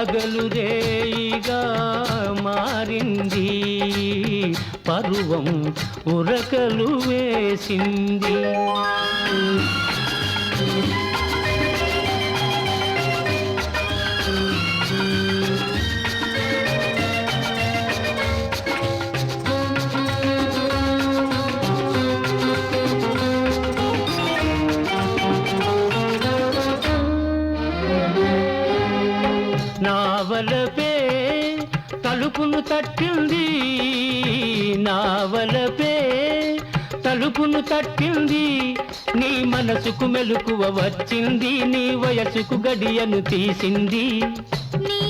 పగలు రేయిగా మారింది. పరువం ఉరకలు వేసింది. నావలపే తలుపును తట్టింది. నావలపే తలుపును తట్టింది. నీ మనసుకు మెలకువ వచ్చింది. నీ వయసుకు గడియను తీసింది. నీ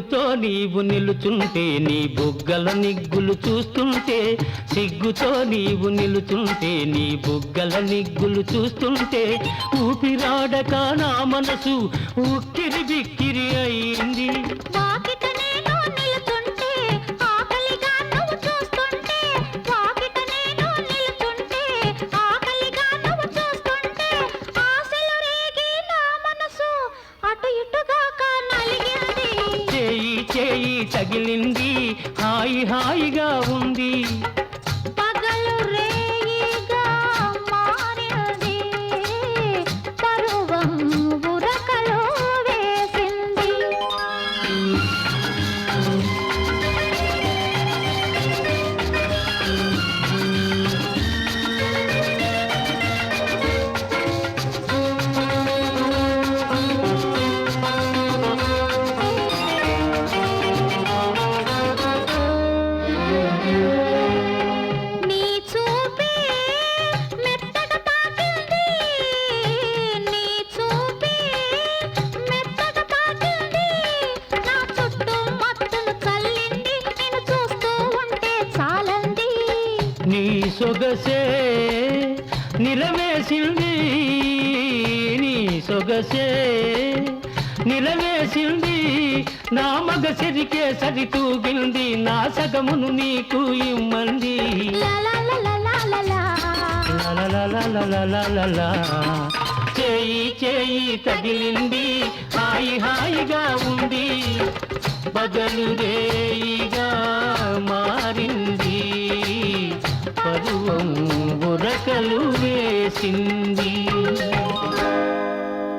సిగ్గుతో నీవు నిలుచుంటే నీ బుగ్గల నిగ్గులు చూస్తుంటే సిగ్గుతో నీవు నిలుచుంటే నీ బుగ్గల నిగ్గులు చూస్తుంటే ఊపిరాడక నా మనసు ఉక్కిరి బిక్కిరి అయ్యి తగిలింది హాయి హాయిగా ఉంది. పగలు రేయిగా మారింది. పరువం బురకలో వేసింది. సొగసే నిలవేసింది. నీ సొగసే నిలవేసింది. నా మగ సరికే సరితూగింది. నా సగమును నీకు ఇమ్మంది. చేయి చేయి తగిలింది హాయి హాయిగా ఉంది బగలు రేయిగా మారింది పరువం ఉరకలు వేసింది.